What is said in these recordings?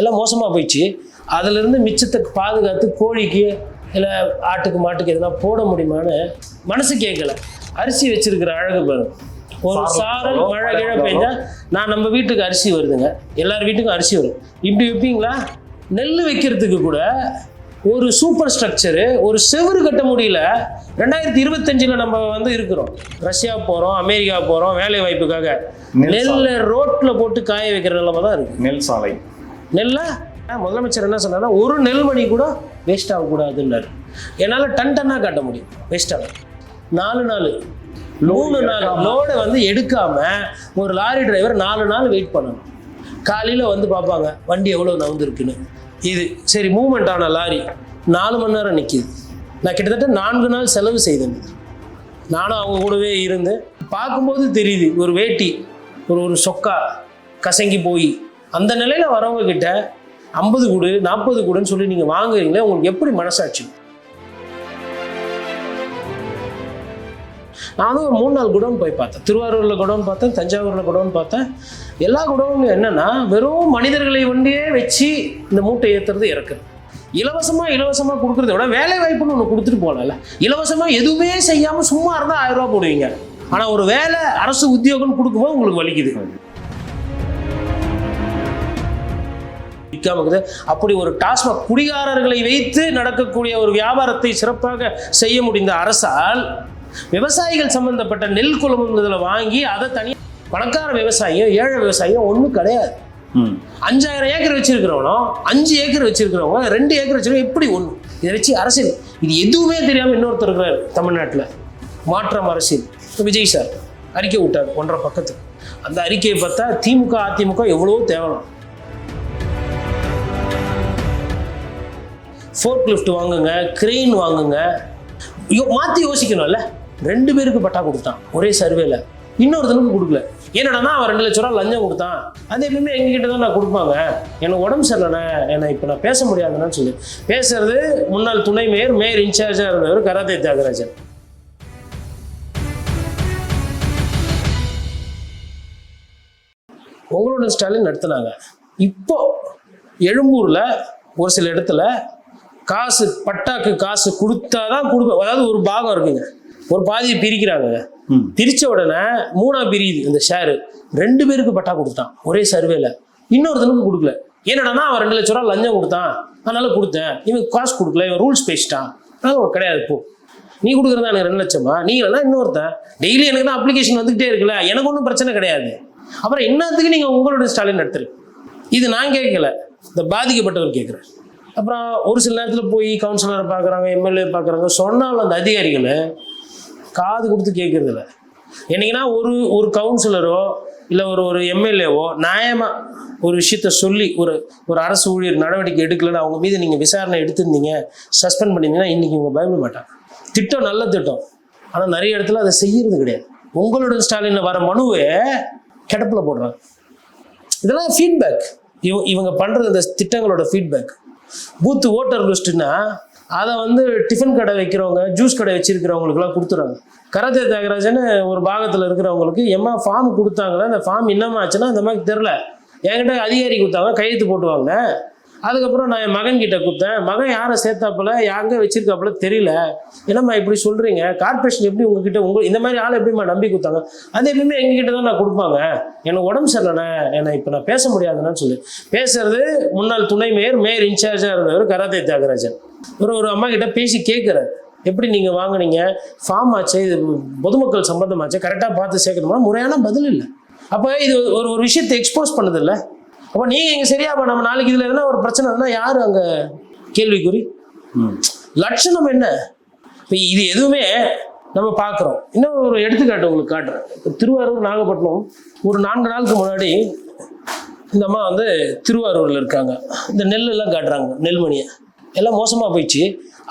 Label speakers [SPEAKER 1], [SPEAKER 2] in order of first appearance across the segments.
[SPEAKER 1] எல்லாம் மோசமாக போயிடுச்சு. அதிலிருந்து மிச்சத்தை பாதுகாத்து கோழிக்கு இல்லை ஆட்டுக்கு மாட்டுக்கு எதனா போட முடியுமான்னு மனசு கேட்கல அரிசி வச்சிருக்கிற அழகு பாருங்க ஒரு சாரல் மழை கிழ பெஞ்சா நான் நம்ம வீட்டுக்கு அரிசி வருதுங்க. எல்லார் வீட்டுக்கும் அரிசி வரும். இப்படி வைப்பீங்களா? நெல் வைக்கிறதுக்கு கூட ஒரு சூப்பர் ஸ்ட்ரக்சரு ஒரு செவுரு கட்ட முடியல. ரெண்டாயிரத்தி இருபத்தஞ்சில் நம்ம வந்து இருக்கிறோம். ரஷ்யா போகிறோம் அமெரிக்கா போகிறோம் வேலை வாய்ப்புக்காக
[SPEAKER 2] நெல்
[SPEAKER 1] நெல்லை ரோட்டில் போட்டு காய வைக்கிற நிலைமை தான் இருக்குது
[SPEAKER 2] நெல் சாலை.
[SPEAKER 1] நெல்லை? முதலமைச்சர் என்ன சொன்னார்னா ஒரு நெல்மணி கூட வேஸ்ட் ஆகக்கூடாதுன்னாரு. என்னால் டன் டன்னாக காட்ட முடியும். வேஸ்ட் ஆகும் நாலு நாள் மூணு நாள் லோடை வந்து எடுக்காம ஒரு லாரி டிரைவர் நாலு நாள் வெயிட் பண்ணணும். காலையில் வந்து பார்ப்பாங்க வண்டி எவ்வளோ நவுந்துருக்குன்னு? இது சரி மூவ்மெண்ட் ஆன லாரி நாலு மணி நேரம் நிற்கிது நான் கிட்டத்தட்ட நான்கு நாள் செலவு செய்தேன். நானும் அவங்க கூடவே இருந்து பார்க்கும்போது தெரியுது ஒரு வேட்டி ஒரு ஒரு சொக்கா கசங்கி போய் அந்த நிலையில் வரவங்க கிட்ட ஐம்பது கூடு நாற்பது கூடுன்னு சொல்லி நீங்கள் வாங்குறீங்களே உங்களுக்கு எப்படி மனசாட்சி? நானும் ஒரு மூணு நாள் குடோன் போய் பார்த்தேன். திருவாரூரில் குடோன் பார்த்தேன் தஞ்சாவூரில் குடோன் பார்த்தேன். எல்லா குடோனும் என்னென்னா வெறும் மனிதர்களை வண்டியே வச்சு இந்த மூட்டை ஏற்றுறது இறக்குது இலவசமாக இலவசமாக கொடுக்குறத விட வேலை வாய்ப்புன்னு ஒன்று கொடுத்துட்டு போகலாம்ல இலவசமாக எதுவுமே செய்யாமல் சும்மா இருந்தால் ஆயிரம் ரூபா போடுவீங்க. ஆனால் ஒரு வேலை அரசு உத்தியோகம்னு கொடுக்கும்போது உங்களுக்கு வலிக்குது. விற்காம இருக்குது. அப்படி ஒரு டாஸ்மாக் குடிகாரர்களை வைத்து நடக்கக்கூடிய ஒரு வியாபாரத்தை சிறப்பாக செய்ய முடிந்த அரசால் விவசாயிகள் சம்பந்தப்பட்ட நெல் கொள்முதலை வாங்கி அதை தனி பணக்கார விவசாயியும் ஏழை விவசாயியும் ஒன்றும் கிடையாது. அஞ்சாயிரம் ஏக்கர் வச்சிருக்கிறவனும் அஞ்சு ஏக்கர் வச்சிருக்கிறவங்க ரெண்டு ஏக்கர் வச்சிருக்கவங்க எப்படி ஒன்று இதை வச்சு அரசியல். இது எதுவுமே தெரியாமல் இன்னொருத்தர் இருக்கிறார் தமிழ்நாட்டில். மாற்றம் அரசியல். விஜய் சார் அறிக்கை விட்டார் ஒன்றரை பக்கத்துக்கு. அந்த அறிக்கையை பார்த்தா திமுக அதிமுக எவ்வளவோ தேவலாம். ஃபோர்க் லிஃப்ட் வாங்குங்க கிரெயின் வாங்குங்க. யோ மாற்றி யோசிக்கணும்ல. ரெண்டு பேருக்கு பட்டா கொடுத்தான் ஒரே சர்வேல இன்னொருத்தனுக்கு கொடுக்கல. என்னடா அவன் ரெண்டு லட்ச ரூபா லஞ்சம் கொடுத்தான். அது எப்பவுமே எங்ககிட்ட தான் நான் கொடுப்பாங்க. எனக்கு உடம்பு சரியில்லைண்ணே என்னை இப்போ நான் பேச முடியாதுன்னு சொல்லி. பேசுறது முன்னாள் துணை மேயர் மேயர் இன்சார்ஜாக இருந்தவர் கராத்தே தியாகராஜன். உங்களோட ஸ்டாலின் நடத்துனாங்க. இப்போ எழும்பூரில் ஒரு சில இடத்துல காசு பட்டாக்கு காசு கொடுத்தாதான் கொடுப்பேன் அதாவது ஒரு பாகம் இருக்குங்க. ஒரு பாதியை பிரிக்கிறாங்க.
[SPEAKER 2] ம்.
[SPEAKER 1] பிரிச்ச உடனே மூணா பிரியுது இந்த ஷேரு ரெண்டு பேருக்கு பட்டா கொடுத்தான். ஒரே சர்வேல இன்னொருத்தனுக்கு கொடுக்கல. என்னடா அவன் ரெண்டு லட்ச ரூபா லஞ்சம் கொடுத்தான். அதனால கொடுத்தேன். இவன் காசு கொடுக்கல. இவன் ரூல்ஸ் பேசிட்டான். அதனால கிடையாது போ. நீ கொடுக்குறதா எனக்கு ரெண்டு லட்சமா? நீங்களா இன்னொருத்தன். டெய்லி எனக்கு தான் அப்ளிகேஷன் வந்துகிட்டே இருக்குல்ல. எனக்கு ஒன்றும் பிரச்சனை கிடையாது. அப்புறம் என்னத்துக்கு நீங்கள் உங்களோட ஸ்டாலின் நடத்துறீங்க இது நான் கேட்கல. இந்த பாதிக்கப்பட்டவர் கேட்குறேன் அப்புறம் ஒரு சில நேரத்தில் போய் கவுன்சிலரை பார்க்குறாங்க எம்எல்ஏ பார்க்குறாங்க சொன்னாலும் அந்த அதிகாரிகள் காது கொடுத்து கேட்கறதில்ல என்னைக்குன்னா ஒரு ஒரு கவுன்சிலரோ இல்லை ஒரு ஒரு எம்எல்ஏவோ நியாயமாக ஒரு விஷயத்த சொல்லி ஒரு ஒரு அரசு ஊழியர் நடவடிக்கை எடுக்கலைன்னு அவங்க மீது நீங்கள் விசாரணை எடுத்திருந்தீங்க சஸ்பெண்ட் பண்ணியிருந்தீங்கன்னா இன்றைக்கி இவங்க பயப்பட மாட்டாங்க. திட்டம் நல்ல திட்டம். ஆனால் நிறைய இடத்துல அதை செய்யறது கிடையாது. உங்களோட ஸ்டாலின் வர மனுவை கிடப்பில் போடுறாங்க. இதெல்லாம் ஃபீட்பேக் இவ இவங்க பண்ணுறது இந்த திட்டங்களோட ஃபீட்பேக் பூத்து ஓட்டர் லிஸ்ட்டுன்னா அதை வந்து டிஃபன் கடை வைக்கிறவங்க ஜூஸ் கடை வச்சிருக்கிறவங்களுக்குலாம் கொடுத்துறாங்க. கராத்தே தியாகராஜன் ஒரு பாகத்தில் இருக்கிறவங்களுக்கு எம்மா ஃபார்ம் கொடுத்தாங்களே? அந்த ஃபார்ம் என்னமா ஆச்சுன்னா அந்த மாதிரி தெரில என்கிட்ட அதிகாரி கொடுத்தாங்க கையெழுத்து போட்டுவாங்க. அதுக்கப்புறம் நான் என் மகன் கிட்ட கொடுத்தேன் மகன் யாரை சேர்த்தாப்புல? யாங்க வச்சிருக்காப்புல? தெரியல. என்னம்மா இப்படி சொல்றீங்க? கார்பரேஷன் எப்படி உங்ககிட்ட உங்க இந்த மாதிரி ஆள் எப்படிம்மா நம்பி கொடுத்தாங்க? அது எப்பயுமே எங்ககிட்ட தான் நான் கொடுப்பாங்க. எனக்கு உடம்பு சரியில்லைண்ணே. என்னை இப்போ நான் பேச முடியாதுன்னு சொல்லி. பேசுறது முன்னாள் துணை மேயர் மேயர் இன்சார்ஜாக இருந்தவர் கராத்தே தியாகராஜன். ஒரு ஒரு அம்மா கிட்ட பேசி கேட்குறாரு. எப்படி நீங்கள் வாங்குனீங்க? ஃபார்ம் ஆச்சு? இது பொதுமக்கள் சம்பந்தமாச்சு? கரெக்டாக பார்த்து சேர்க்கணும்னா முறையான பதில் இல்லை. அப்போ இது ஒரு ஒரு விஷயத்தை எக்ஸ்போஸ் பண்ணுதில்ல. அப்போ நீங்கள் இங்கே சரியா அப்ப நம்ம நாளைக்கு இதில் எதனா ஒரு பிரச்சனை இருந்தால் யார் அங்கே கேள்விக்குறி?
[SPEAKER 2] ம்.
[SPEAKER 1] லட்சணம் என்ன? இப்போ இது எதுவுமே நம்ம பார்க்குறோம் இன்னும் ஒரு எடுத்துக்காட்டு உங்களுக்கு காட்டுறேன். இப்போ திருவாரூர் நாகப்பட்டினம் ஒரு நான்கு நாளுக்கு முன்னாடி இந்த அம்மா வந்து திருவாரூரில் இருக்காங்க. இந்த நெல் எல்லாம் காட்டுறாங்க நெல்மணியை. எல்லாம் மோசமாக போயிடுச்சு.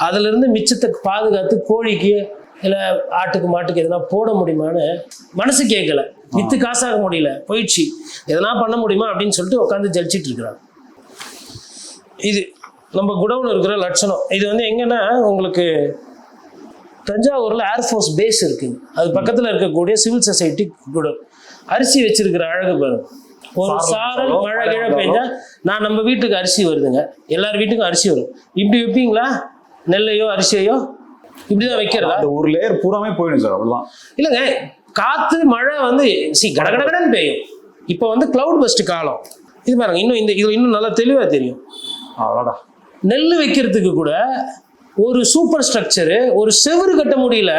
[SPEAKER 1] அதிலிருந்து மிச்சத்தை பாதுகாத்து கோழிக்கு இல்லை ஆட்டுக்கு மாட்டுக்கு எதனா போட முடியுமான்னு மனசு கேட்கல வித்து காசாக முடியல. போயிடுச்சு. எதனா பண்ண முடியுமா அப்படின்னு சொல்லிட்டு உட்காந்து ஜலிச்சிட்டு இருக்கிறாங்க இது நம்ம குடவுன் இருக்கிற லட்சணம். இது வந்து எங்கன்னா உங்களுக்கு தஞ்சாவூர்ல ஏர்ஃபோர்ஸ் பேஸ் இருக்குங்க அது பக்கத்துல இருக்கக்கூடிய சிவில் சொசைட்டி குடவுன் அரிசி வச்சிருக்கிற அழகு பாருங்க ஒரு
[SPEAKER 2] சாரல்
[SPEAKER 1] மழை கிழ பெஞ்சா நான் நம்ம வீட்டுக்கு அரிசி வருதுங்க. எல்லார் வீட்டுக்கும் அரிசி வரும். இப்படி வைப்பீங்களா? நெல்லையோ அரிசியையோ? இப்படிதான் வைக்கிறதா?
[SPEAKER 2] அந்த ஒரு லேயர் பூராமே போயிடும் சார் அவ்வளவுதான்.
[SPEAKER 1] இல்லைங்க காத்து மழை வந்து சி கடகடகடன்னு பெய்யும். இப்போ வந்து கிளவுட் பஸ்ட் காலம். இது பாருங்க இன்னும் இந்த இது இன்னும் நல்லா தெளிவா தெரியும்.
[SPEAKER 2] அவ்வளோடா
[SPEAKER 1] நெல் வைக்கிறதுக்கு கூட ஒரு சூப்பர் ஸ்ட்ரக்சரு ஒரு செவுரு கட்ட முடியல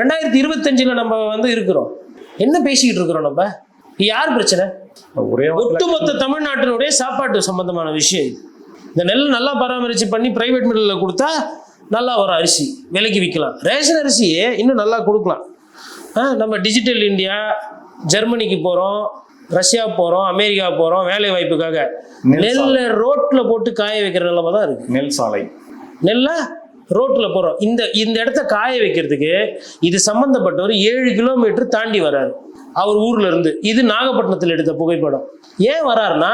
[SPEAKER 1] ரெண்டாயிரத்தி இருபத்தஞ்சுல நம்ம வந்து இருக்கிறோம். என்ன பேசிக்கிட்டு இருக்கிறோம் நம்ம? யார் பிரச்சனை?
[SPEAKER 2] ஒரே
[SPEAKER 1] ஒட்டுமொத்த தமிழ்நாட்டினுடைய சாப்பாட்டு சம்பந்தமான விஷயம் இது. இந்த நெல் நல்லா பராமரிச்சு பண்ணி பிரைவேட் மில்லில் கொடுத்தா நல்லா வரும் அரிசி விலைக்கு விற்கலாம் ரேஷன் அரிசியே இன்னும் நல்லா கொடுக்கலாம். நம்ம டிஜிட்டல் இந்தியா ஜெர்மனிக்கு போகிறோம் ரஷ்யா போகிறோம் அமெரிக்கா போகிறோம் வேலை வாய்ப்புக்காக
[SPEAKER 2] நெல்
[SPEAKER 1] நெல்லை ரோட்டில் போட்டு காய வைக்கிற நிலைமை தான் இருக்குது
[SPEAKER 2] நெல் சாலை.
[SPEAKER 1] நெல்லை ரோட்டில் போகிறோம் இந்த இந்த இடத்த காய வைக்கிறதுக்கு இது சம்மந்தப்பட்டவர் ஏழு கிலோமீட்டர் தாண்டி வராரு அவர் ஊர்ல இருந்து. இது நாகப்பட்டினத்தில் எடுத்த புகைப்படம். ஏன் வராருன்னா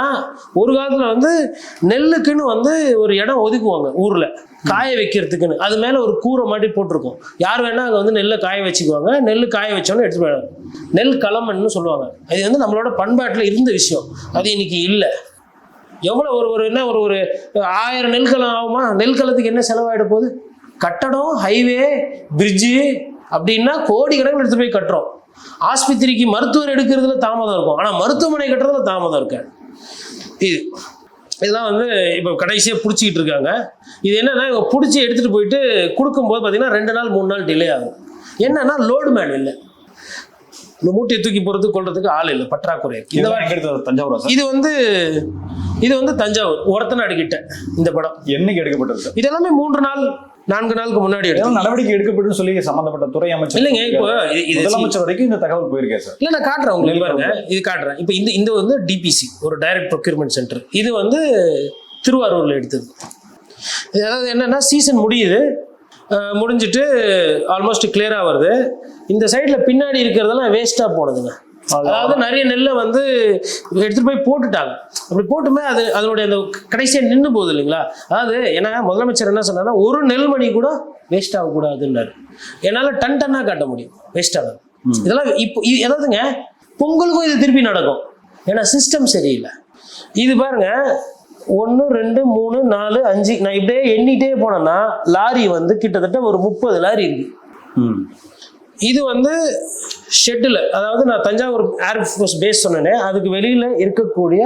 [SPEAKER 1] ஒரு காலத்துல வந்து நெல்லுக்குன்னு வந்து ஒரு இடம் ஒதுக்குவாங்க ஊர்ல. காய வைக்கிறதுக்குன்னு. அது மேல ஒரு கூரை மாதிரி போட்டிருக்கும். யார் வேணா அங்கே வந்து நெல்லை காய வச்சுக்குவாங்க. நெல் காய வச்சோன்னு எடுத்து போயிடுவாங்க. நெல் களமண்ணு சொல்லுவாங்க. அது வந்து நம்மளோட பண்பாட்டில் இருந்த விஷயம். அது இன்னைக்கு இல்லை. எவ்வளோ ஒரு ஒரு என்ன ஒரு ஒரு ஆயிரம் நெல்கலம் ஆகுமா? நெல்கலத்துக்கு என்ன செலவாயிட போகுது? கட்டடம் ஹைவே பிரிட்ஜு அப்படின்னா கோடி கணக்கில் எடுத்து போய் கட்டுறோம். ஆஸ்பத்திரிக்கு மருத்துவர் எடுக்கிறதுல தாமதம் இருக்கும். ஆனால் மருத்துவமனை கட்டுறதுல தாமதம் இருக்காது. இது இதெல்லாம் வந்து இப்போ கடைசியாக பிடிச்சிக்கிட்டு இருக்காங்க. இது என்னன்னா இவங்க பிடிச்சி எடுத்துகிட்டு போயிட்டு கொடுக்கும்போது பார்த்தீங்கன்னா ரெண்டு நாள் மூணு நாள் டிலே ஆகும். என்னன்னா லோடு மேன் இல்லை. இந்த மூட்டையை தூக்கி போகிறதுக்கு கொள்றதுக்கு ஆள் இல்லை பற்றாக்குறை. இந்த
[SPEAKER 2] இதெல்லாம் தஞ்சாவூரா
[SPEAKER 1] இது வந்து இது வந்து தஞ்சாவூர் ஒரத்தநாடு கிட்ட இந்த படம்.
[SPEAKER 2] என்னைக்கு எடுக்கப்பட்டது சார்
[SPEAKER 1] இது எல்லாமே மூன்று நாள் நான்கு நாளுக்கு முன்னாடி
[SPEAKER 2] இதெல்லாம் நடவடிக்கை எடுக்கப்படும் சொல்லி சம்பந்தப்பட்ட துறை அமைச்சர்
[SPEAKER 1] இல்லைங்க இப்போ
[SPEAKER 2] முதலமைச்சர் வரைக்கும் இந்த தகவல் போயிருக்கேன் சார்.
[SPEAKER 1] இல்ல நான் காட்டுறேன் உங்களுக்கு. பாருங்க இது காட்டுறேன். இப்போ இந்த இந்த வந்து டிபிசி ஒரு டைரக்ட் ப்ரொக்யூர்மெண்ட் சென்டர் இது வந்து திருவாரூர்ல எடுத்தது. அதாவது என்னன்னா சீசன் முடியுது. முடிஞ்சிட்டு ஆல்மோஸ்ட் கிளியரா வருது. இந்த சைடுல பின்னாடி இருக்கிறதெல்லாம் வேஸ்டா போனதுங்க. அதாவது நிறைய நெல்லை வந்து எடுத்துட்டு போய் போட்டுட்டாங்க. அப்படி போட்டுமே அது அதனுடைய அந்த கடைசியா நின்று போகுது இல்லைங்களா? அதாவது ஏன்னா முதலமைச்சர் என்ன சொன்னார்னா ஒரு நெல்மணி கூட வேஸ்ட் ஆகக்கூடாதுன்னாரு. என்னால் டன் டன்னாக காட்ட முடியும் வேஸ்ட் ஆகாது. இதெல்லாம் இப்போ எதாவதுங்க பொங்கலுக்கும் இது திருப்பி நடக்கும். ஏன்னா சிஸ்டம் சரியில்லை. இது பாருங்க ஒன்று ரெண்டு மூணு நாலு அஞ்சு நான் இப்படியே எண்ணிட்டே போனேன்னா லாரி வந்து கிட்டத்தட்ட ஒரு முப்பது லாரி இருக்கு.
[SPEAKER 2] ம்.
[SPEAKER 1] இது வந்து ஷெட்டில் அதாவது நான் தஞ்சாவூர் ஏர்ஃபோர்ஸ் பேஸ் சொன்னேனே அதுக்கு வெளியில் இருக்கக்கூடிய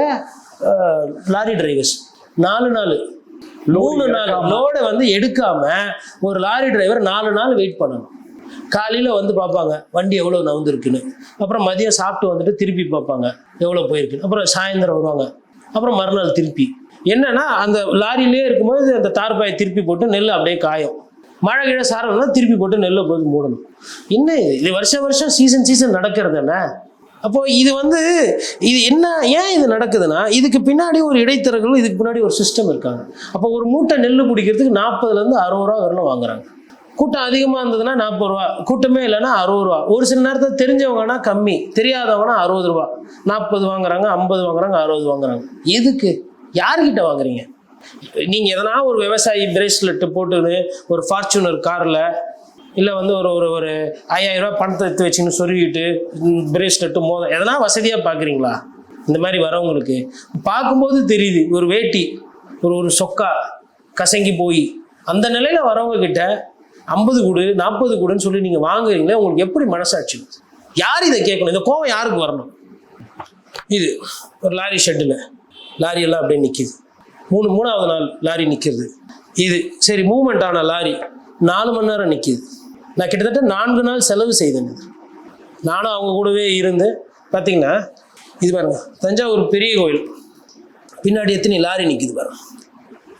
[SPEAKER 1] லாரி டிரைவர்ஸ் நாலு நாள் மூணு நாள் லோடை வந்து எடுக்காம ஒரு லாரி டிரைவர் நாலு நாள் வெயிட் பண்ணணும். காலையில் வந்து பார்ப்பாங்க வண்டி எவ்வளோ நவுந்துருக்குன்னு. அப்புறம் மதியம் சாப்பிட்டு வந்துட்டு திருப்பி பார்ப்பாங்க எவ்வளோ போயிருக்குன்னு. அப்புறம் சாயந்தரம் வருவாங்க. அப்புறம் மறுநாள் திருப்பி. என்னன்னா அந்த லாரியிலே இருக்கும்போது அந்த தார்பாயை திருப்பி போட்டு நெல் அப்படியே காயும். மழை கிழ சாரம்னா திருப்பி போட்டு நெல்லை போட்டு மூடணும். என்ன இது? வருஷம் வருஷம் சீசன் சீசன் நடக்கிறது என்ன? அப்போ இது வந்து இது என்ன ஏன் இது நடக்குதுன்னா இதுக்கு பின்னாடி ஒரு இடைத்தரகர்களும் இதுக்கு பின்னாடி ஒரு சிஸ்டம் இருக்காங்க. அப்போ ஒரு மூட்டை நெல் பிடிக்கிறதுக்கு நாற்பதுலேருந்து அறுபது ரூபா வரணும் வாங்குறாங்க. கூட்டம் அதிகமாக இருந்ததுன்னா நாற்பது ரூபா கூட்டமே இல்லைன்னா அறுபது ரூபா. ஒரு சில நேரத்தில் தெரிஞ்சவங்கன்னா கம்மி தெரியாதவங்கன்னா அறுபது ரூபா. நாற்பது வாங்குறாங்க ஐம்பது வாங்குறாங்க அறுபது வாங்குறாங்க. எதுக்கு? யார்கிட்ட வாங்குறீங்க? நீங்கள் எதனா ஒரு விவசாயி பிரேஸ்லெட்டு போட்டுன்னு ஒரு ஃபார்ச்சுனர் காரில் இல்லை வந்து ஒரு ஒரு ஒரு ஐயாயிரம் ரூபா பணத்தை எடுத்து வச்சுன்னு சொருகிட்டு பிரேஸ்லெட்டு மோத எதனா வசதியாக பார்க்குறீங்களா இந்த மாதிரி வரவங்களுக்கு. பார்க்கும்போது தெரியுது ஒரு வேட்டி ஒரு ஒரு சொக்கா கசங்கி போய் அந்த நிலையில் வரவங்க கிட்ட ஐம்பது கூடு நாற்பது கூடுன்னு சொல்லி நீங்கள் வாங்குறீங்களே உங்களுக்கு எப்படி மனசாட்சி? யார் இதை கேட்கணும்? இந்த கோவம் யாருக்கு வரணும்? இது ஒரு லாரி ஷெட்டில் லாரி எல்லாம் அப்படியே நிற்கிது மூணு மூணாவது நாள் லாரி நிற்கிறது இது சரி மூவ்மெண்ட் ஆன லாரி. நாலு மணி நேரம் நிற்கிது நான் கிட்டத்தட்ட நான்கு நாள் செலவு செய்தேன். நானும் அவங்க கூடவே இருந்து பார்த்தீங்கன்னா இது பாருங்க தஞ்சாவூர் பெரிய கோயில். பின்னாடி எத்தனை லாரி நிற்கிது பாருங்க.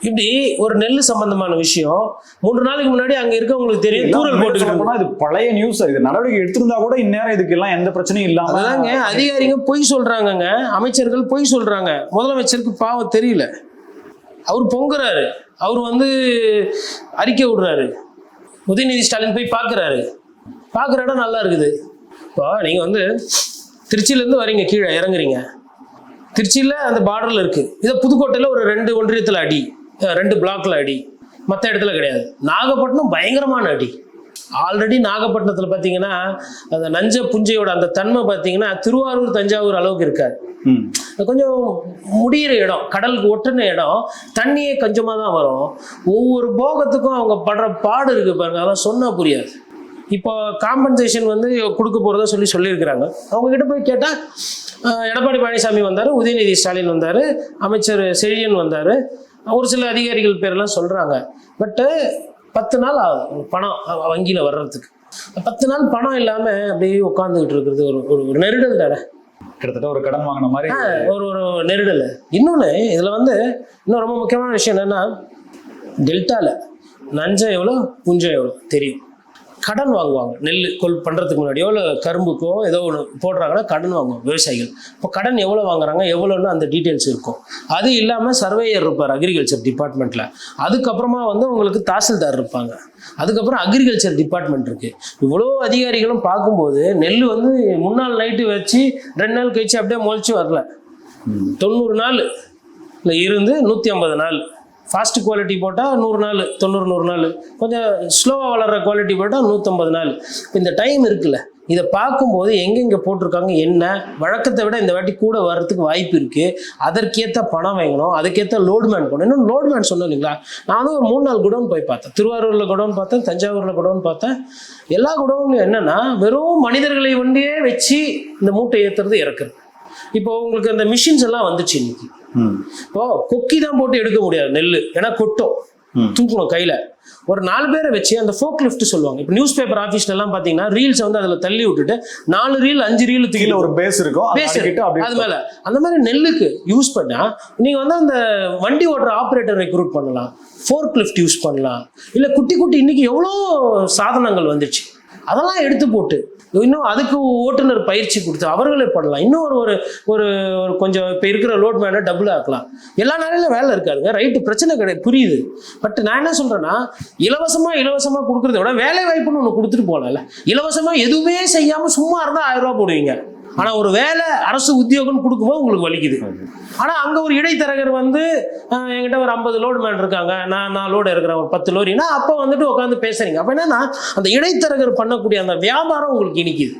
[SPEAKER 1] இப்படி ஒரு நெல் சம்பந்தமான விஷயம். மூன்று நாளைக்கு முன்னாடி அங்கே இருக்கவங்களுக்கு தெரியும் தூரல் போட்டுக்கிட்டு
[SPEAKER 2] இது பழைய நியூஸ் இது நடவடிக்கை எடுத்திருந்தா கூட இந்நேரம் இதுக்கு எல்லாம் எந்த பிரச்சனையும் இல்லாம
[SPEAKER 1] அதாங்க அதிகாரிங்க பொய் சொல்றாங்கங்க. அமைச்சர்கள் பொய் சொல்றாங்க. முதலமைச்சருக்கு பாவம் தெரியல. அவர் பொங்குறாரு. அவர் வந்து அறிக்கை விடுறாரு. உதயநிதி ஸ்டாலின் போய் பார்க்குறாரு பார்க்குற இடம் நல்லா இருக்குது. இப்போ நீங்கள் வந்து திருச்சியிலேருந்து வரீங்க கீழே இறங்குறீங்க. திருச்சியில் அந்த பார்டரில் இருக்குது இதை புதுக்கோட்டையில் ஒரு ரெண்டு ஒன்றியத்தில் அடி ரெண்டு பிளாக்கில் அடி. மற்ற இடத்துல கிடையாது. நாகப்பட்டினம் பயங்கரமான அடி. ஆல்ரெடி நாகப்பட்டினத்தில் பார்த்தீங்கன்னா அந்த நஞ்ச புஞ்சையோட அந்த தன்மை பார்த்தீங்கன்னா திருவாரூர் தஞ்சாவூர் அளவுக்கு இருக்காது. கொஞ்சம் முடியிற இடம் கடலுக்கு ஒட்டுன இடம் தண்ணியே கொஞ்சமாக தான் வரும். ஒவ்வொரு போகத்துக்கும் அவங்க படுற பாடு இருக்கு பாருங்க அதெல்லாம் சொன்னால் புரியாது. இப்போ காம்பன்சேஷன் வந்து கொடுக்க போகிறதா சொல்லி சொல்லியிருக்கிறாங்க. அவங்க கிட்ட போய் கேட்டால் எடப்பாடி பழனிசாமி வந்தார் உதயநிதி ஸ்டாலின் வந்தார் அமைச்சர் செழியன் வந்தார் ஒரு சில அதிகாரிகள் பேரெல்லாம் சொல்கிறாங்க பட்டு பத்து நாள் ஆகும் பணம் வங்கியில் வர்றதுக்கு. பத்து நாள் பணம் இல்லாமல் அப்படியே உட்காந்துக்கிட்டு இருக்கிறது ஒரு ஒரு- ஒரு நெருடல் தானே
[SPEAKER 2] கிட்டத்தட்ட ஒரு கடன் வாங்கின மாதிரி
[SPEAKER 1] ஒரு ஒரு நெருடல். இன்னொன்று இதில் வந்து இன்னும் ரொம்ப முக்கியமான விஷயம் என்னன்னா டெல்டால நஞ்சம் எவ்வளோ புஞ்சம் எவ்வளோ தெரியும். கடன் வாங்குவாங்க. நெல் கொள் பண்ணுறதுக்கு முன்னாடியோ இல்லை கரும்புக்கோ ஏதோ ஒன்று போடுறாங்கன்னா கடன் வாங்குவாங்க விவசாயிகள். இப்போ கடன் எவ்வளோ வாங்குறாங்க? எவ்வளோன்னு அந்த டீட்டெயில்ஸ் இருக்கும். அது இல்லாமல் சர்வேயர் இருப்பார் அக்ரிகல்ச்சர் டிபார்ட்மெண்ட்டில் அதுக்கப்புறமா வந்து உங்களுக்கு தாசில்தார் இருப்பாங்க. அதுக்கப்புறம் அக்ரிகல்ச்சர் டிபார்ட்மெண்ட் இருக்குது இவ்வளோ அதிகாரிகளும் பார்க்கும்போது நெல் வந்து முன்னாள் நைட்டு வச்சு ரெண்டு நாள் கழிச்சு அப்படியே முளைச்சி வரல. தொண்ணூறு நாள் இல்லை இருந்து நூற்றி ஐம்பது நாள். ஃபாஸ்ட் குவாலிட்டி போட்டால் நூறு நாள் தொண்ணூறு நூறு நாள். கொஞ்சம் ஸ்லோவாக வளர்கிற குவாலிட்டி போட்டால் நூற்றம்பது நாள். இந்த டைம் இருக்குல்ல இதை பார்க்கும்போது எங்கெங்கே போட்டிருக்காங்க என்ன? வழக்கத்தை விட இந்த வாட்டி கூட வர்றதுக்கு வாய்ப்பு இருக்குது அதற்கேற்ற பணம் வாங்கணும் அதுக்கேற்ற லோட்மேன் போடணும். இன்னும் லோட்மேன் சொன்னோம் இல்லைங்களா? நானும் ஒரு மூணு நாள் குடோன் போய் பார்த்தேன். திருவாரூரில் குடோன் பார்த்தேன் தஞ்சாவூரில் குடோன் பார்த்தேன். எல்லா குடோன்லையும் என்னென்னா வெறும் மனிதர்களை வண்டியே வச்சு இந்த மூட்டை ஏற்றுறது இறக்குறது. இப்போ உங்களுக்கு அந்த மிஷின்ஸ் எல்லாம் வந்துச்சு இன்னைக்கு. இப்போ கொக்கி தான் போட்டு எடுக்க முடியாது நெல் ஏன்னா கொட்டும். தூக்கணும் கையில. ஒரு நாலு பேரை வச்சு அந்த ஃபோக் லிஃப்ட் சொல்லுவாங்க. இப்போ நியூஸ் பேப்பர் ஆஃபீஸ்ல எல்லாம் பாத்தீங்கன்னா ரீல்ஸ் வந்து அதுல தள்ளி விட்டுட்டு நாலு ரீல் அஞ்சு ரீல் தூக்கி
[SPEAKER 2] ஒரு பேஸ் இருக்கும். அப்படியே
[SPEAKER 1] அது மேல. அந்த மாதிரி நெல்லுக்கு யூஸ் பண்ணா நீங்க வந்து அந்த வண்டி ஓட்டுற ஆப்ரேட்டர் ரெக்ரூட் பண்ணலாம். ஃபோர்க் லிஃப்ட் யூஸ் பண்ணலாம். இல்ல குட்டி குட்டி இன்னைக்கு எவ்வளோ சாதனங்கள் வந்துச்சு. அதெல்லாம் எடுத்து போட்டு இன்னும் அதுக்கு ஓட்டுநர் பயிற்சி கொடுத்து அவர்களே பண்ணலாம். இன்னும் ஒரு ஒரு ஒரு ஒரு கொஞ்சம் இப்போ இருக்கிற லோட் மேனை டபுள் ஆக்கலாம். எல்லா நாளையிலும் வேலை இருக்காதுங்க. ரைட்டு பிரச்சனை கிடையாது. புரியுது. பட் நான் என்ன சொல்கிறேன்னா இலவசமாக இலவசமாக கொடுக்குறத விட வேலை வாய்ப்புன்னு ஒன்று கொடுத்துட்டு போகலாம்ல இலவசமாக எதுவுமே செய்யாமல் சும்மா இருந்தால் ஆயிரம் ரூபா போடுவீங்க. ஆனால் ஒரு வேலை அரசு உத்தியோகம் கொடுக்கும்போது உங்களுக்கு வலிக்குது. ஆனால் அங்கே ஒரு இடைத்தரகர் வந்து என்கிட்ட ஒரு ஐம்பது லோடு மேன் இருக்காங்க. நான் நான் லோடு இருக்கிறேன் ஒரு பத்து லோரினா அப்போ வந்துட்டு உட்காந்து பேசுறீங்க. அப்போ என்னன்னா அந்த இடைத்தரகர் பண்ணக்கூடிய அந்த வியாபாரம் உங்களுக்கு இனிக்குது.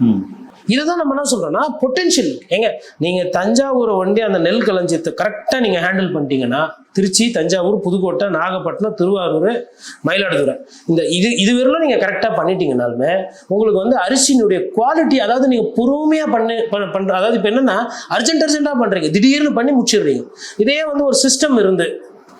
[SPEAKER 2] ம்.
[SPEAKER 1] இதுதான் நம்ம என்ன சொல்றோம்னா பொட்டென்ஷியல் ஏங்க நீங்க தஞ்சாவூரை ஒண்டி அந்த நெல் களஞ்சியத்தை கரெக்டாக நீங்க ஹேண்டில் பண்ணிட்டீங்கன்னா திருச்சி தஞ்சாவூர் புதுக்கோட்டை நாகப்பட்டினம் திருவாரூர் மயிலாடுதுறை. இந்த இது இது வரலாம் நீங்க கரெக்டாக பண்ணிட்டீங்கனாலுமே உங்களுக்கு வந்து அரிசியினுடைய குவாலிட்டி அதாவது நீங்க பொறுமையா பண்ணு பண்- பண்ற அதாவது இப்போ என்னன்னா அர்ஜென்ட் அர்ஜென்ட்டாக பண்றீங்க. திடீர்னு பண்ணி முடிச்சிடுறீங்க. இதே வந்து ஒரு சிஸ்டம் இருந்து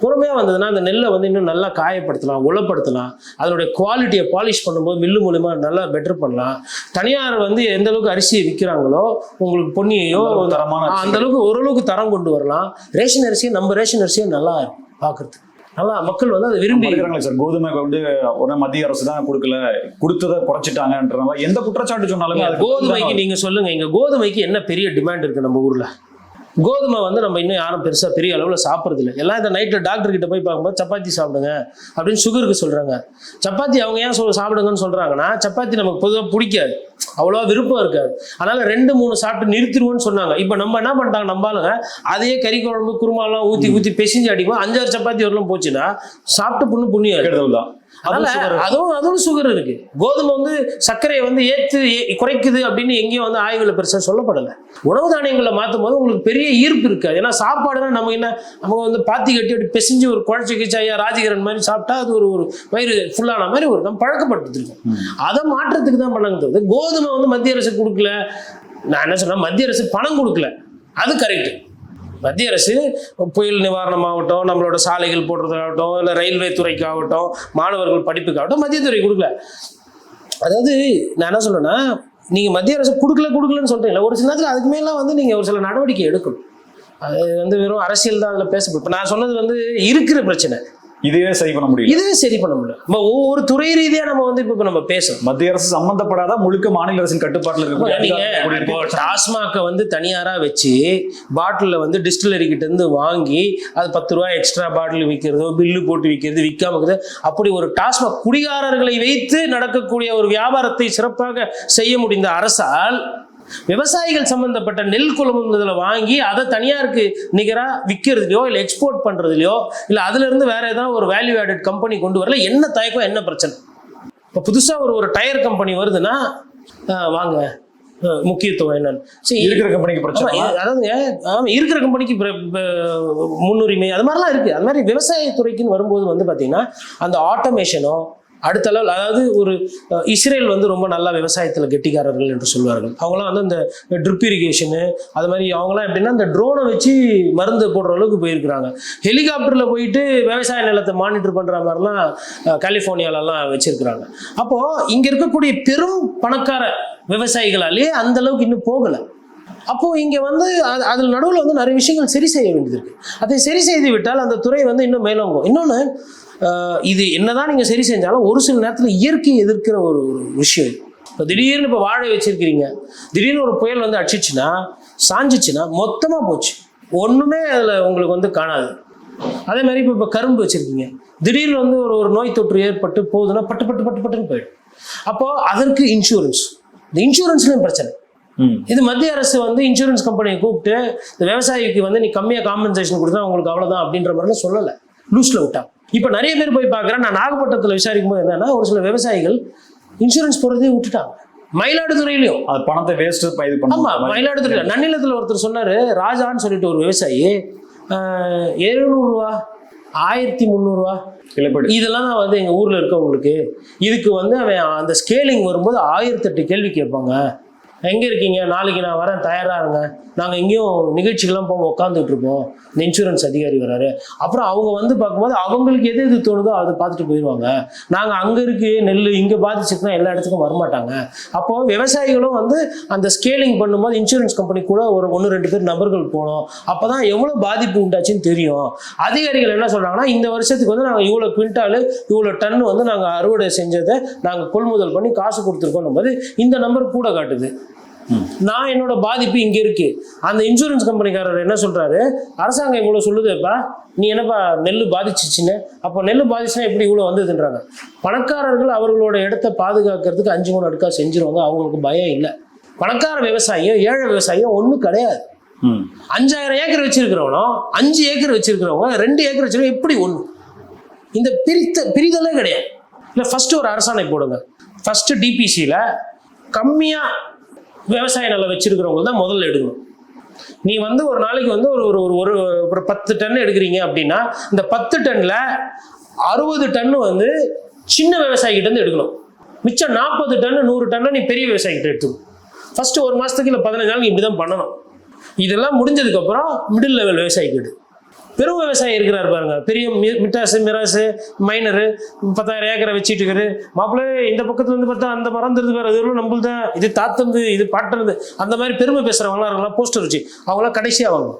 [SPEAKER 1] பொறுமையாக வந்ததுன்னா அந்த நெல்லை வந்து இன்னும் நல்லா காயப்படுத்தலாம் உலப்படுத்தலாம் அதனுடைய குவாலிட்டியை பாலிஷ் பண்ணும்போது மில்லு மூலிமா நல்லா பெட்டர் பண்ணலாம். தனியார் வந்து எந்த அளவுக்கு அரிசியை விற்கிறாங்களோ உங்களுக்கு பொன்னியையோ
[SPEAKER 2] அந்த அளவுக்கு தரமான
[SPEAKER 1] ஆ, அந்த அளவுக்கு ஓரளவுக்கு தரம் கொண்டு வரலாம். ரேஷன் அரிசியை நம்ம ரேஷன் அரிசியை நல்லா இருக்கும் பார்க்கறதுக்கு நல்லா மக்கள் வந்து அதை விரும்பி
[SPEAKER 2] இருக்கிறாங்களே சார் கோதுமை வந்து ஒரு மத்திய அரசு தான் கொடுக்கல கொடுத்ததை குறைச்சிட்டாங்கன்ற எந்த குற்றச்சாட்டு சொன்னாலுமே
[SPEAKER 1] கோதுமைக்கு நீங்க சொல்லுங்க இங்க கோதுமைக்கு என்ன பெரிய டிமாண்ட் இருக்கு நம்ம ஊர்ல? கோதுமை வந்து நம்ம இன்னும் யாரும் பெருசாக பெரிய அளவில் சாப்பிட்றது இல்லை எல்லாம் இந்த நைட்டில் டாக்டர் கிட்ட போய் பார்க்கும்போது சப்பாத்தி சாப்பிடுங்க அப்படின்னு சுகருக்கு சொல்கிறாங்க சப்பாத்தி அவங்க ஏன் சொல் சாப்பிடுங்கன்னு சொல்கிறாங்கன்னா சப்பாத்தி நமக்கு பொதுவாக பிடிக்காது. அவ்வளோவா விருப்பம் இருக்காது. அதனால் ரெண்டு மூணு சாப்பிட்டு நிறுத்திடுவோம்னு சொன்னாங்க. இப்போ நம்ம என்ன பண்ணிட்டாங்க நம்பாளுங்க அதையே கறி குழம்பு குருமாலாம் ஊற்றி ஊற்றி பெசிஞ்சு அடிக்கும் அஞ்சாறு சப்பாத்தி வரலாம் போச்சுன்னா சாப்பிட்டு புண்ணு புண்ணியம்
[SPEAKER 2] தான்.
[SPEAKER 1] அதுவும் அதுவும் சுகர் இருக்கு. கோதுமை வந்து சர்க்கரையை வந்து ஏத்து குறைக்குது அப்படின்னு எங்கேயும் வந்து ஆய்வுல பெருசா சொல்லப்படலை. உணவு தானியங்களை மாற்றும் போது உங்களுக்கு பெரிய ஈர்ப்பு இருக்காது ஏன்னா சாப்பாடுனா நம்ம என்ன நம்ம வந்து பாத்தி கட்டி அப்படி பிசைஞ்சு ஒரு குழச்சி கிச்சா ஐயா ராஜகிரன் மாதிரி சாப்பிட்டா அது ஒரு ஒரு வயிறு ஃபுல்லான மாதிரி ஒரு நம்ம பழக்கப்பட்டுருக்கோம் அதை மாற்றத்துக்கு தான் பண்ணாங்க கோதுமை வந்து மத்திய அரசு கொடுக்கல. நான் என்ன சொன்னேன்? மத்திய அரசு பணம் கொடுக்கல. அது கரெக்ட் மத்திய அரசு புயல் நிவாரணமாகட்டும் நம்மளோட சாலைகள் போடுறதாகட்டும் இல்லை ரயில்வே துறைக்காகட்டும் மாணவர்கள் படிப்புக்காகட்டும் மத்திய துறை கொடுக்கல. அதாவது நான் என்ன சொல்றேன்னா நீங்கள் மத்திய அரசு கொடுக்கல கொடுக்கலன்னு சொல்கிறீங்களா ஒரு சில நேரத்தில் அதுக்கு மேலாம் வந்து நீங்கள் ஒரு சில நடவடிக்கை எடுக்கணும். அது வந்து வெறும் அரசியல் தான் அதில் பேசப்படும். இப்போ நான் சொன்னது வந்து இருக்கிற பிரச்சனை.
[SPEAKER 2] இதுவே சரி பண்ண முடியல.
[SPEAKER 1] இதுவே சரி பண்ண முடியல. நம்ம ஒவ்வொரு துறை ரீதியாக நம்ம வந்து இப்போ நம்ம பேசுறோம்
[SPEAKER 2] மத்திய அரசு சம்பந்தப்படாத முழுக்க மாநில அரசின் கட்டுப்பாட்டில் கூடிய
[SPEAKER 1] டாஸ்மாகை வந்து தனியாரா வச்சு பாட்டிலில் வந்து டிஸ்டிலரி கிட்ட இருந்து வாங்கி அது பத்து ரூபாய் எக்ஸ்ட்ரா பாட்டில் விற்கிறதோ பில்லு போட்டு விற்கிறது விற்காம இருக்குது. அப்படி ஒரு டாஸ்மாக் குடிகாரர்களை வைத்து நடக்கக்கூடிய ஒரு வியாபாரத்தை சிறப்பாக செய்ய முடிந்த அரசால் விவசாயிகள் சம்பந்தப்பட்ட நெல் கொள்முதல வாங்கி அதை தனியாருக்கு நிகரா விற்கிறதுலையோ இல்லை எக்ஸ்போர்ட் பண்றதுலையோ இல்லை அதுல இருந்து வேற ஏதாவது ஒரு வேல்யூ ஆடட் கம்பெனி கொண்டு வரல என்ன தயக்கம் என்ன பிரச்சனை? இப்போ புதுசாக ஒரு ஒரு டயர் கம்பெனி வருதுன்னா வாங்க. முக்கியத்துவம் என்னன்னு. சரி
[SPEAKER 2] இருக்கிற கம்பெனிக்கு பிரச்சனை
[SPEAKER 1] ஆமா, அதாவதுங்க ஆமா இருக்கிற கம்பெனிக்கு முன்னுரிமை அது மாதிரிலாம் இருக்கு. அது மாதிரி விவசாயத்துறைக்குன்னு வரும்போது வந்து பாத்தீங்கன்னா அந்த ஆட்டோமேஷனோ அடுத்த லெவல் அதாவது ஒரு இஸ்ரேல் வந்து ரொம்ப நல்லா விவசாயத்தில் கெட்டிக்காரர்கள் என்று சொல்வார்கள். அவங்களாம் வந்து இந்த ட்ரிப் இரிகேஷனு அது மாதிரி அவங்களாம் எப்படின்னா இந்த ட்ரோனை வச்சு மருந்து போடுற அளவுக்கு போயிருக்கிறாங்க. ஹெலிகாப்டரில் போயிட்டு விவசாய நிலத்தை மானிட்டர் பண்ணுற மாதிரிலாம் கலிஃபோர்னியாலலாம் வச்சுருக்கிறாங்க. அப்போது இங்கே இருக்கக்கூடிய பெரும் பணக்கார விவசாயிகளாலேயே அந்த அளவுக்கு இன்னும் போகலை. அப்போ இங்க வந்து அது அதில் நடுவில் வந்து நிறைய விஷயங்கள் சரி செய்ய வேண்டியது இருக்கு. அதை சரி செய்து விட்டால் அந்த துறை வந்து இன்னும் மேலோங்கும். இன்னொன்று இது என்னதான் நீங்க சரி செஞ்சாலும் ஒரு சில நேரத்தில் இயற்கையை எதிர்க்கிற ஒரு ஒரு விஷயம். இப்போ திடீர்னு இப்போ வாழை வச்சிருக்கிறீங்க. திடீர்னு ஒரு புயல் வந்து அடிச்சிச்சுன்னா சாஞ்சிச்சுன்னா மொத்தமாக போச்சு. ஒன்றுமே அதில் உங்களுக்கு வந்து காணாது. அதே மாதிரி இப்போ இப்போ கரும்பு வச்சிருக்கீங்க. திடீர்னு வந்து ஒரு ஒரு நோய் தொற்று ஏற்பட்டு போகுதுன்னா பட்டு பட்டு பட்டு பட்டுன்னு போயிடும். அப்போ அதற்கு இன்சூரன்ஸ் இந்த இன்சூரன்ஸ்லையும் பிரச்சனை. இது மத்திய அரசு வந்து இன்சூரன்ஸ் கம்பெனியை கூப்பிட்டு இந்த விவசாயிக்கு வந்து நீ கம்மியாக காம்பன்சேஷன் கொடுத்தா உங்களுக்கு அவ்வளோதான் அப்படின்ற மாதிரிலாம் சொல்லலை. லூஸில் விட்டாங்க. இப்போ நிறைய பேர் போய் பார்க்குறேன் நான் நாகப்பட்டினத்தில் விசாரிக்கும் போது என்னன்னா ஒரு சில விவசாயிகள் இன்சூரன்ஸ் போடுறதே விட்டுட்டாங்க. மயிலாடுதுறையிலையும்.
[SPEAKER 2] அது பணத்தை வேஸ்ட் இது
[SPEAKER 1] ஆமா
[SPEAKER 2] பண்ணுவோம்
[SPEAKER 1] மயிலாடுதுறை நன்னிலத்தில் ஒருத்தர் சொன்னாரு ராஜான்னு சொல்லிட்டு ஒரு விவசாயி ஆஹ், 700 ரூபா ஆயிரத்தி முந்நூறுரூவா
[SPEAKER 2] இழப்பீடு.
[SPEAKER 1] இதெல்லாம் தான் வந்து எங்கள் ஊரில் இருக்கவங்களுக்கு. இதுக்கு வந்து அவன் அந்த ஸ்கேலிங் வரும்போது ஆயிரத்தெட்டு கேள்வி கேட்பாங்க. எங்கே இருக்கீங்க? நாளைக்கு நான் வரேன். தயாராக இருங்க. நாங்கள் எங்கேயும் நிகழ்ச்சிக்கெல்லாம் போக உட்காந்துட்டு இருப்போம். இந்த இன்சூரன்ஸ் அதிகாரி வராரு. அப்புறம் அவங்க வந்து பார்க்கும்போது அவங்களுக்கு எது எது தோணுதோ அதை பார்த்துட்டு போயிடுவாங்க நாங்கள் அங்கே இருக்கு நெல் இங்கே பாதிச்சுட்டுனா எல்லா இடத்துக்கும் வரமாட்டாங்க. அப்போது விவசாயிகளும் வந்து அந்த ஸ்கேலிங் பண்ணும்போது இன்சூரன்ஸ் கம்பெனி கூட ஒரு ஒன்று ரெண்டு பேர் நபர்கள் போகணும் அப்போ தான் எவ்வளோ பாதிப்பு உண்டாச்சுன்னு தெரியும். அதிகாரிகள் என்ன சொல்கிறாங்கன்னா இந்த வருஷத்துக்கு வந்து நாங்கள் இவ்வளோ குவிண்டாலு இவ்வளோ டன் வந்து நாங்கள் அறுவடை செஞ்சதை நாங்கள் கொள்முதல் பண்ணி காசு கொடுத்துருக்கோம் போது இந்த நம்பர் கூட காட்டுது. நான் என்னோட பாதிப்பு இங்கே இருக்கு. அந்த இன்சூரன்ஸ் கம்பெனிக்காரர் என்ன சொல்றாரு? அரசாங்கம் இவ்வளோ சொல்லுதேப்பா நீ என்னப்பா நெல் பாதிச்சிச்சுன்னு? அப்போ நெல் பாதிச்சுன்னா எப்படி இவ்வளோ வந்ததுன்றாங்க. பணக்காரர்கள் அவர்களோட இடத்த பாதுகாக்கிறதுக்கு அஞ்சு மூணு அடுக்கா செஞ்சிருவாங்க. அவங்களுக்கு பயம் இல்லை. பணக்கார விவசாயியும் ஏழை விவசாயியும் ஒன்றும் கிடையாது. அஞ்சாயிரம் ஏக்கர் வச்சிருக்கிறவனும் அஞ்சு ஏக்கர் வச்சிருக்கிறவங்க ரெண்டு ஏக்கர் வச்சிருக்க எப்படி ஒன்று இந்த பிரித்த பிரிதலே கிடையாது. இல்லை ஃபர்ஸ்ட் ஒரு அரசாணை போடுங்க. ஃபர்ஸ்ட் டிபிசியில் கம்மியாக விவசாய நிலம் வச்சிருக்கிறவங்க தான் முதல்ல எடுக்கணும். நீ வந்து ஒரு நாளைக்கு வந்து ஒரு ஒரு ஒரு ஒரு ஒரு பத்து டன் எடுக்கிறீங்க அப்படின்னா இந்த பத்து டன்ல அறுபது டன்னு வந்து சின்ன விவசாயிகிட்ட இருந்து எடுக்கணும். மிச்சம் நாற்பது டன்னு நூறு டன்னு நீ பெரிய விவசாயிகிட்ட எடுத்துக்கணும் ஃபர்ஸ்ட் ஒரு மாசத்துக்கு இல்லை பதினஞ்சு நாள் நீ இப்படி தான் பண்ணணும் இதெல்லாம் முடிஞ்சதுக்கப்புறம் மிடில் லெவல் விவசாயிக்கிட்டு பெரும் விவசாயி இருக்கிறார் பாருங்க. பெரிய மிட்டாசு மிராசு மைனரு பத்தாயிரம் ஏக்கரை வச்சுட்டு இருக்காரு. மாப்பிள்ளை இந்த பக்கத்துல இருந்து பார்த்தா அந்த மரம் தெரிஞ்சு வேறு அது நம்மளுது தான் இது தாத்தந்து இது பாட்டுறது அந்த மாதிரி பெருமை பேசுறவங்களாம் இருக்கலாம் போஸ்டர் வச்சு. அவங்களாம் கடைசியாக வாங்க.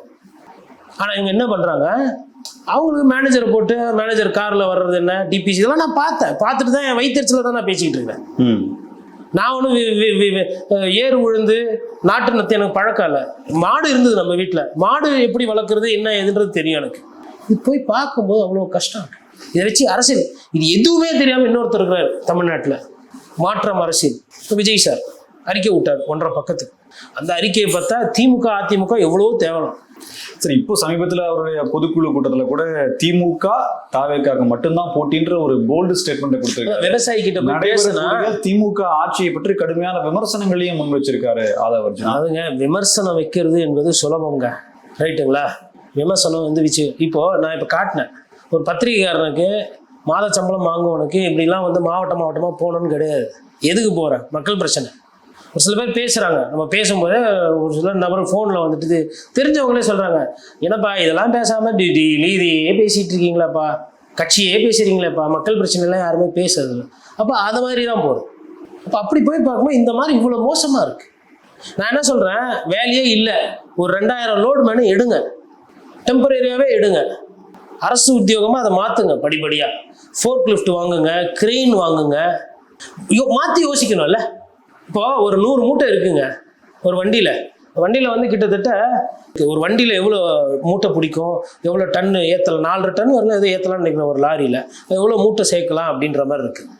[SPEAKER 1] ஆனால் இவங்க என்ன பண்ணுறாங்க அவங்களுக்கு மேனேஜரை போட்டு மேனேஜர் காரில் வர்றது என்ன டிபிசி இதெல்லாம் நான் பார்த்தேன். பார்த்துட்டு தான் என் வயிற்றுச்சில் தான் நான் பேசிக்கிட்டு இருக்கேன்.
[SPEAKER 2] ம்.
[SPEAKER 1] நான் ஒன்றும் ஏறு உழுந்து நாட்டு நத்து எனக்கு பழக்கம் இல்லை. மாடு இருந்தது நம்ம வீட்டில் மாடு எப்படி வளர்க்குறது என்ன ஏதுன்றது தெரியும் எனக்கு. இது போய் பார்க்கும்போது அவ்வளோ கஷ்டம். இதை வச்சு அரசியல். இது எதுவுமே தெரியாமல் இன்னொருத்தர் இருக்கிறார் தமிழ்நாட்டில். மாற்றம் அரசியல். விஜய் சார் அறிக்கை விட்டார் ஒன்றரை பக்கத்துக்கு. அந்த அறிக்கையை பார்த்தா திமுக அதிமுக எவ்வளோ தேவலாம்.
[SPEAKER 2] சரி இப்போ சமீபத்துல அவருடைய பொதுக்குழு கூட்டத்துல கூட திமுக தாவேக்காக மட்டும்தான் போட்டின்ற ஒரு போல்டு ஸ்டேட்மெண்ட் கொடுத்திருக்காரு.
[SPEAKER 1] விவசாயி கிட்ட பேசுனா
[SPEAKER 2] திமுக ஆட்சியை பற்றி கடுமையான விமர்சனங்களையும் முன் வச்சிருக்காரு ஆதவ அர்ஜுனா
[SPEAKER 1] அதுங்க விமர்சனம் வைக்கிறது என்பது சுலபங்க ரைட்டுங்களா? விமர்சனம் வந்து வச்சு இப்போ நான் இப்போ காட்டினேன். ஒரு பத்திரிகைக்காரனுக்கு மாத சம்பளம் வாங்குவனுக்கு இப்படிலாம் வந்து மாவட்டம் மாவட்டமாக போகணும்னு கிடையாது. எதுக்கு போகிறேன் மக்கள் பிரச்சனை. ஒரு சில பேர் பேசுகிறாங்க நம்ம பேசும்போது ஒரு சில நபர் ஃபோனில் வந்துட்டு தெரிஞ்சவங்களே சொல்கிறாங்க என்னப்பா இதெல்லாம் பேசாமல் டெய்லி இதையே பேசிகிட்டு இருக்கீங்களாப்பா? கட்சியே பேசுகிறீங்களேப்பா மக்கள் பிரச்சனைலாம் யாருமே பேசுறதில்ல. அப்போ அது மாதிரி தான் போதும் அப்போ அப்படி போய் பார்க்கும்போது இந்த மாதிரி இவ்வளோ மோசமாக இருக்குது நான் என்ன சொல்கிறேன் வேலையே இல்லை. ஒரு ரெண்டாயிரம் லோடு மேனு எடுங்க. டெம்பரரியாகவே எடுங்க. அரசு உத்தியோகமாக அதை மாற்றுங்க படிப்படியாக ஃபோர்க் லிஃப்ட் வாங்குங்க கிரெயின் வாங்குங்க. யோ மாற்றி யோசிக்கணும்ல. இப்போ ஒரு நூறு மூட்டை இருக்குங்க ஒரு வண்டியில். வண்டியில் வந்து கிட்டத்தட்ட ஒரு வண்டியில் எவ்வளோ மூட்டை பிடிக்கும் எவ்வளோ டன்னு ஏற்றலாம் நாலரை டன் வரல எதோ ஏற்றலாம்னு நினைக்கிறேன் ஒரு லாரியில். எவ்வளோ மூட்டை சேர்க்கலாம் அப்படின்ற மாதிரி இருக்குது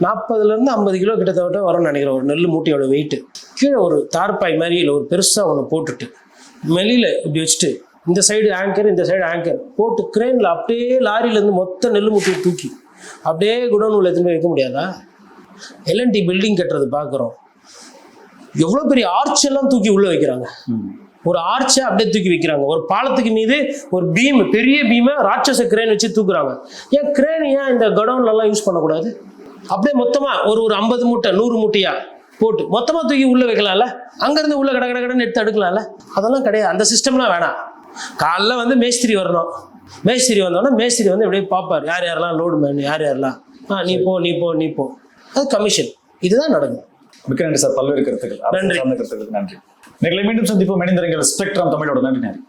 [SPEAKER 1] நாற்பதுலேருந்து ஐம்பது கிலோ கிட்டத்தட்ட வரும்னு நினைக்கிறேன் ஒரு நெல் மூட்டையோட வெயிட்டு கீழே ஒரு தார்பாய் மாதிரி இல்லை ஒரு பெருசாக ஒன்று போட்டுட்டு வெளியில் இப்படி வச்சுட்டு இந்த சைடு ஆங்கர் இந்த சைடு ஆங்கர் போட்டு கிரெயினில் அப்படியே லாரியிலேருந்து மொத்த நெல் மூட்டையை தூக்கி அப்படியே குடோன் உள்ள வைக்க முடியாதா? எல்என்டி பில்டிங் கட்டுறது பார்க்குறோம் எவ்வளோ பெரிய ஆர்ச் எல்லாம் தூக்கி உள்ள வைக்கிறாங்க. ஒரு ஆர்ச்சை அப்படியே தூக்கி வைக்கிறாங்க. ஒரு பாலத்துக்கு மீது ஒரு பீம் பெரிய பீமை ராட்சச கிரேன் வச்சு தூக்குறாங்க. ஏன் கிரேன் ஏன் இந்த கடவுன்ல எல்லாம் யூஸ் பண்ணக்கூடாது? அப்படியே மொத்தமா ஒரு ஒரு ஐம்பது மூட்டை நூறு மூட்டையா போட்டு மொத்தமா தூக்கி உள்ள வைக்கலாம்ல? அங்கிருந்து உள்ள கட கட கடன்னு எடுத்து எடுக்கலாம்ல அதெல்லாம் கிடையாது. அந்த சிஸ்டம்லாம் வேணாம். காலைல வந்து மேஸ்திரி வரணும். மேஸ்திரி வந்தோடனே மேஸ்திரி வந்து அப்படியே பார்ப்பார். யார் யாரெல்லாம் லோடு மேன் யார் யாரெல்லாம்? ஆ நீ போ நீ போ நீ போ. அது கமிஷன் இதுதான் நடக்கும்.
[SPEAKER 2] மிக்க நன்றி சார். பல்வேறு கருத்துக்கள்.
[SPEAKER 1] நன்றி.
[SPEAKER 2] கருத்துக்களுக்கு நன்றி. நேர்களை மீண்டும் சந்திப்போம். இணைந்திருங்கள். ஸ்பெக்ட்ரம் தமிழோட. நன்றி நன்றி.